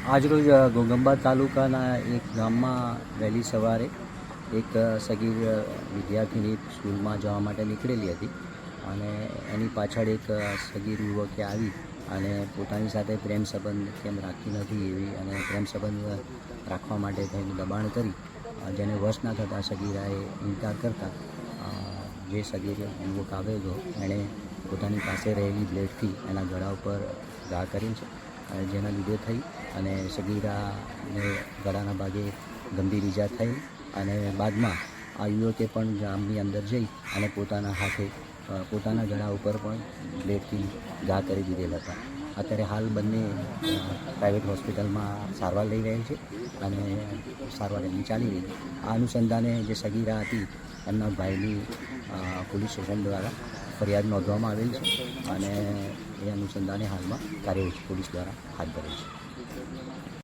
આજરોજ ગોગંબા તાલુકાના એક ગામમાં વહેલી સવારે એક સગીર વિદ્યાર્થીની સ્કૂલમાં જવા માટે નીકળેલી હતી અને એની પાછળ એક સગીર યુવકે આવી અને પોતાની સાથે પ્રેમ સંબંધ કેમ રાખતી નથી એવી અને પ્રેમ સંબંધ રાખવા માટે થઈને દબાણ કરી જેને વશ ના થતાં સગીરાએ ઇનકાર કરતા જે સગીર યુવક આવેલો એણે પોતાની પાસે રહેલી બ્લેડથી એના ગળા ઉપર ઘા કરી છે અને જેના લીધે થઈ અને સગીરાને ગળાના ભાગે ગંભીર ઈજા થઈ અને બાદમાં આ યુવકે પણ ગામની અંદર જઈ અને પોતાના હાથે પોતાના ગળા ઉપર પણ બ્લેડથી ઘા કરી દીધેલ હતા. અત્યારે હાલ બંને પ્રાઇવેટ હોસ્પિટલમાં સારવાર લઈ રહેલ છે અને સારવાર એમની ચાલી રહી આ અનુસંધાને જે સગીરા હતી, એમના ભાઈની પોલીસ સ્ટેશન દ્વારા ફરિયાદ નોંધવામાં આવેલ છે અને એ અનુસંધાને હાલમાં કાર્યવાહી પોલીસ દ્વારા હાથ ધરેલ છે. Thank you.